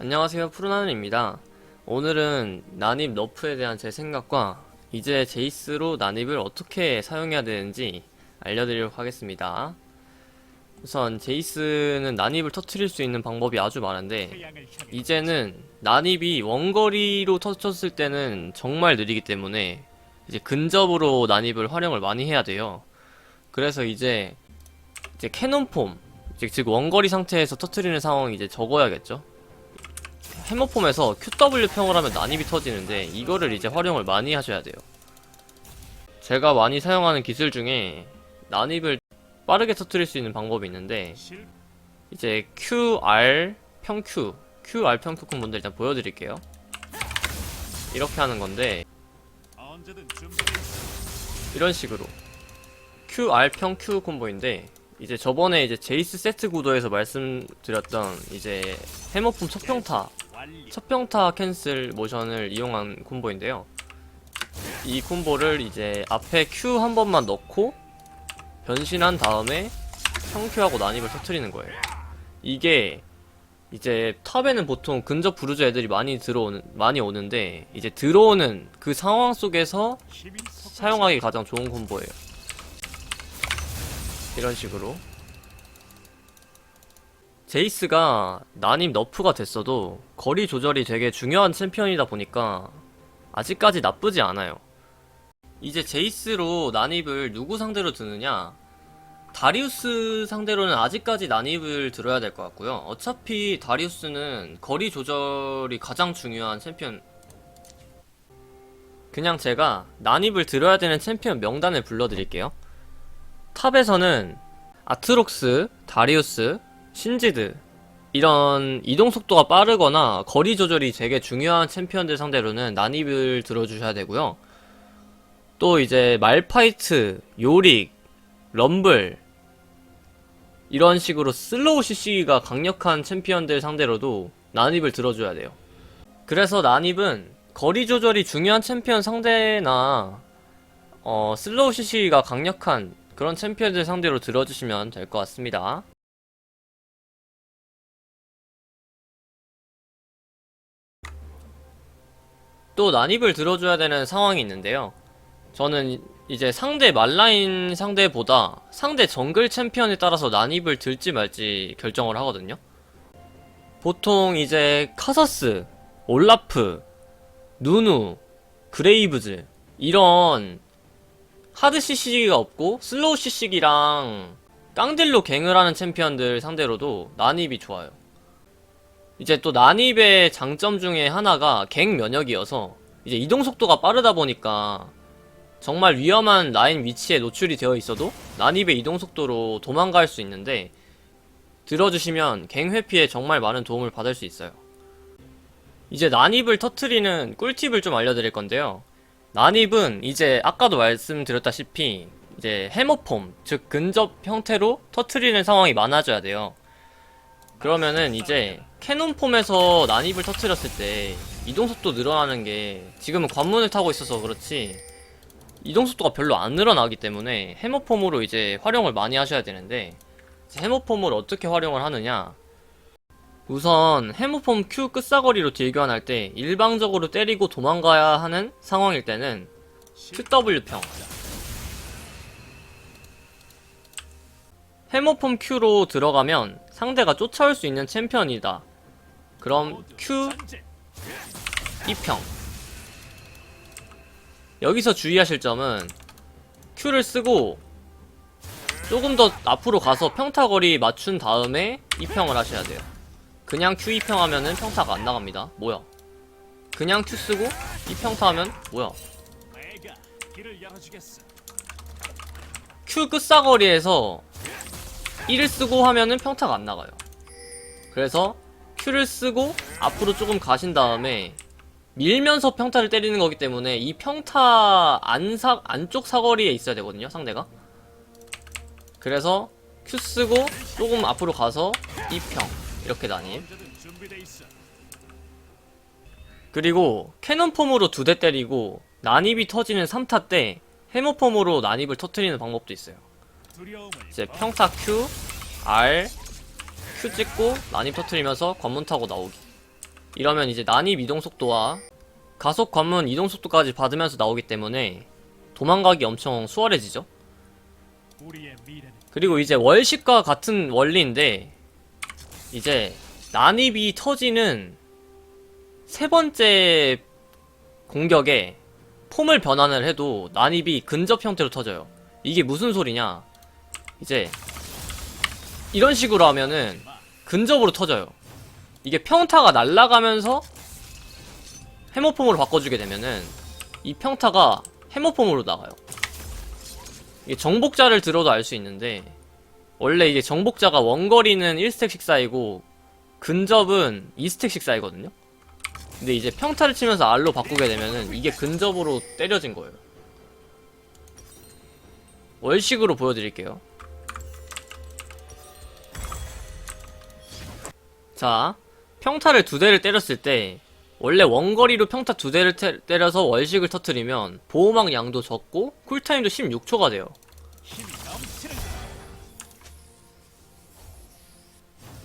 안녕하세요 푸른하늘입니다. 오늘은 난입 너프에 대한 제 생각과 이제 제이스로 난입을 어떻게 사용해야 되는지 알려드리도록 하겠습니다. 우선 제이스는 난입을 터트릴 수 있는 방법이 아주 많은데 이제는 난입이 원거리로 터졌을 때는 정말 느리기 때문에 이제 근접으로 난입을 활용을 많이 해야 돼요. 그래서 이제 이제 캐논폼 즉, 즉 원거리 상태에서 터트리는 상황이 이제 적어야겠죠 해머폼에서 QW평을 하면 난입이 터지는데 이거를 이제 활용을 많이 하셔야 돼요. 제가 많이 사용하는 기술 중에 난입을 빠르게 터트릴 수 있는 방법이 있는데 이제 QR 평Q QR 평Q 콤보인데 일단 보여드릴게요. 이렇게 하는 건데 이런 식으로 QR 평Q 콤보인데 이제 저번에 이제 제이스 세트 구도에서 말씀드렸던 이제 해머폼 첫평타 첫평타 캔슬 모션을 이용한 콤보인데요. 이 콤보를 이제 앞에 Q 한 번만 넣고 변신한 다음에 평큐하고 난입을 터트리는 거예요. 이게 이제 탑에는 보통 근접 부르즈 애들이 많이 들어오는 많이 오는데 이제 들어오는 그 상황 속에서 사용하기 가장 좋은 콤보예요. 이런 식으로 제이스가 난입 너프가 됐어도 거리 조절이 되게 중요한 챔피언이다 보니까 아직까지 나쁘지 않아요. 이제 제이스로 난입을 누구 상대로 드느냐? 다리우스 상대로는 아직까지 난입을 들어야 될 것 같고요. 어차피 다리우스는 거리 조절이 가장 중요한 챔피언. 그냥 제가 난입을 들어야 되는 챔피언 명단을 불러드릴게요. 탑에서는 아트록스, 다리우스, 신지드 이런 이동 속도가 빠르거나 거리 조절이 되게 중요한 챔피언들 상대로는 난입을 들어주셔야 되고요. 또 이제 말파이트, 요릭, 럼블 이런 식으로 슬로우 CC가 강력한 챔피언들 상대로도 난입을 들어줘야 돼요. 그래서 난입은 거리 조절이 중요한 챔피언 상대나 어, 슬로우 CC가 강력한 그런 챔피언들 상대로 들어주시면 될 것 같습니다. 또 난입을 들어줘야 되는 상황이 있는데요. 저는 이제 상대 말라인 상대보다 상대 정글 챔피언에 따라서 난입을 들지 말지 결정을 하거든요. 보통 이제 카서스, 올라프, 누누, 그레이브즈 이런 하드 CC가 없고 슬로우 CC기랑 깡딜로 갱을 하는 챔피언들 상대로도 난입이 좋아요. 이제 또 난입의 장점 중에 하나가 갱 면역이어서 이제 이동 속도가 빠르다 보니까 정말 위험한 라인 위치에 노출이 되어 있어도 난입의 이동 속도로 도망갈 수 있는데 들어주시면 갱 회피에 정말 많은 도움을 받을 수 있어요. 이제 난입을 터트리는 꿀팁을 좀 알려드릴 건데요. 난입은 이제 아까도 말씀드렸다시피 이제 해머폼 즉 근접 형태로 터트리는 상황이 많아져야 돼요. 그러면은 이제 캐논폼에서 난입을 터트렸을 때 이동속도 늘어나는 게 지금은 관문을 타고 있어서 그렇지 이동속도가 별로 안 늘어나기 때문에 해머폼으로 이제 활용을 많이 하셔야 되는데 해머폼을 어떻게 활용을 하느냐? 우선 해머폼 Q 끝사거리로 딜교환할 때 일방적으로 때리고 도망가야 하는 상황일 때는 QW평. 해머폼 Q로 들어가면 상대가 쫓아올 수 있는 챔피언이다. 그럼 Q 2평. 여기서 주의하실 점은 Q를 쓰고 조금 더 앞으로 가서 평타 거리 맞춘 다음에 2평을 하셔야 돼요. 그냥 Q 2평 하면은 평타가 안 나갑니다. 뭐야? 그냥 Q 쓰고 2평타 하면 뭐야? Q 끝사거리에서 1을 쓰고 하면은 평타가 안 나가요. 그래서 Q를 쓰고 앞으로 조금 가신 다음에 밀면서 평타를 때리는 거기 때문에 이 평타 안사, 안쪽 사거리에 있어야 되거든요, 상대가. 그래서 Q 쓰고 조금 앞으로 가서 2평. 이렇게 난입. 그리고 캐논폼으로 두 대 때리고 난입이 터지는 3타 때 해머폼으로 난입을 터트리는 방법도 있어요. 이제 평타 Q, R, Q 찍고 난입 터트리면서 관문 타고 나오기. 이러면 이제 난입 이동 속도와 가속 관문 이동 속도까지 받으면서 나오기 때문에 도망가기 엄청 수월해지죠. 그리고 이제 월식과 같은 원리인데 이제 난입이 터지는 세 번째 공격에 폼을 변환을 해도 난입이 근접 형태로 터져요. 이게 무슨 소리냐? 이제 이런 식으로 하면은 근접으로 터져요. 이게 평타가 날아가면서 해머폼으로 바꿔주게 되면은 이 평타가 해머폼으로 나가요. 이게 정복자를 들어도 알 수 있는데 원래 이게 정복자가 원거리는 1스택씩 쌓이고 근접은 2스택씩 쌓이거든요. 근데 이제 평타를 치면서 R로 바꾸게 되면은 이게 근접으로 때려진 거예요. 월식으로 보여드릴게요. 자, 평타를 두 대를 때렸을 때 원래 원거리로 평타 두 대를 테- 때려서 월식을 터트리면 보호막 양도 적고 쿨타임도 16초가 돼요.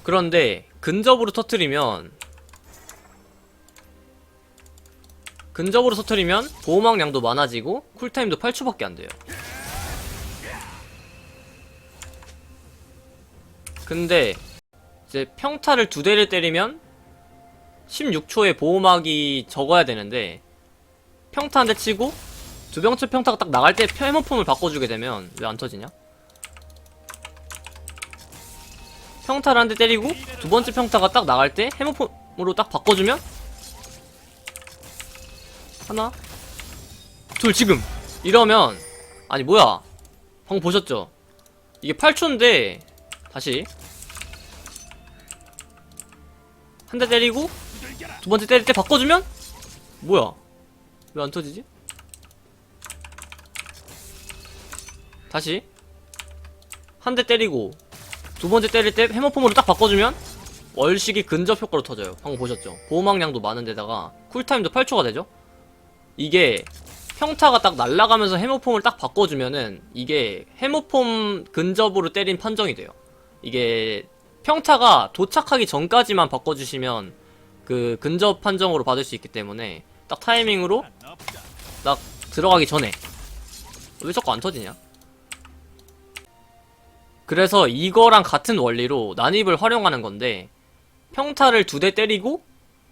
그런데 근접으로 터트리면 근접으로 터트리면 보호막 양도 많아지고 쿨타임도 8초밖에 안 돼요. 근데 이제 평타를 두 대를 때리면 16초에 보호막이 적어야 되는데 평타 한 대 치고 두 병째 평타가 딱 나갈 때 해머폼을 바꿔주게 되면 왜 안 터지냐? 평타를 한 대 때리고 두 번째 평타가 딱 나갈 때 해머폼으로 딱 바꿔주면 하나 둘 지금 이러면 아니 뭐야 방금 보셨죠? 이게 8초인데 다시 한 대 때리고. 두 번째 때릴 때 바꿔주면 뭐야 왜 안 터지지? 다시 한 대 때리고 두 번째 때릴 때 해머폼으로 딱 바꿔주면 월식이 근접 효과로 터져요 방금 보셨죠? 보호막량도 많은데다가 쿨타임도 8초가 되죠? 이게 평타가 딱 날아가면서 해머폼을 딱 바꿔주면은 이게 해머폼 근접으로 때린 판정이 돼요 이게 평타가 도착하기 전까지만 바꿔주시면 그 근접 판정으로 받을 수 있기 때문에 딱 타이밍으로. 딱 들어가기 전에 왜 자꾸 안 터지냐? 그래서 이거랑 같은 원리로 난입을 활용하는 건데 평타를 두 대 때리고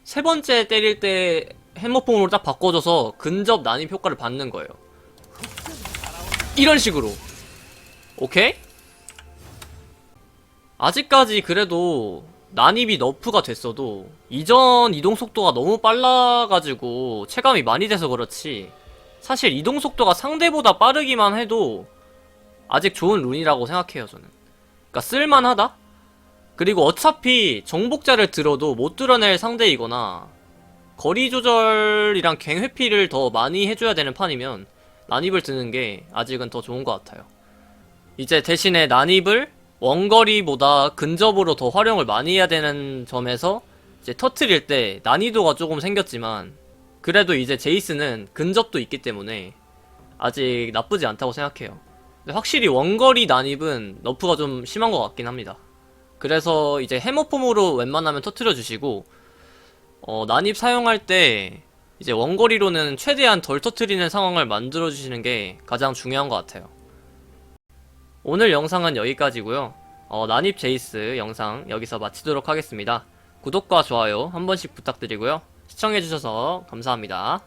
세 번째 때릴 때 해머폼으로 딱 바꿔줘서 근접 난입 효과를 받는 거예요. 이런 식으로. 오케이? 아직까지 그래도 난입이 너프가 됐어도 이전 이동 속도가 너무 빨라가지고 체감이 많이 돼서 그렇지 사실 이동 속도가 상대보다 빠르기만 해도 아직 좋은 룬이라고 생각해요 저는 그러니까 쓸만하다? 그리고 어차피 정복자를 들어도 못 드러낼 상대이거나 거리 조절이랑 갱 회피를 더 많이 해줘야 되는 판이면 난입을 드는 게 아직은 더 좋은 것 같아요 이제 대신에 난입을 원거리보다 근접으로 더 활용을 많이 해야 되는 점에서 이제 터트릴 때 난이도가 조금 생겼지만 그래도 이제 제이스는 근접도 있기 때문에 아직 나쁘지 않다고 생각해요. 확실히 원거리 난입은 너프가 좀 심한 것 같긴 합니다. 그래서 이제 해머폼으로 웬만하면 터트려 주시고 어, 난입 사용할 때 이제 원거리로는 최대한 덜 터트리는 상황을 만들어 주시는 게 가장 중요한 것 같아요. 오늘 영상은 여기까지고요. 어, 난입 제이스 영상 여기서 마치도록 하겠습니다. 구독과 좋아요 한 번씩 부탁드리고요. 시청해주셔서 감사합니다.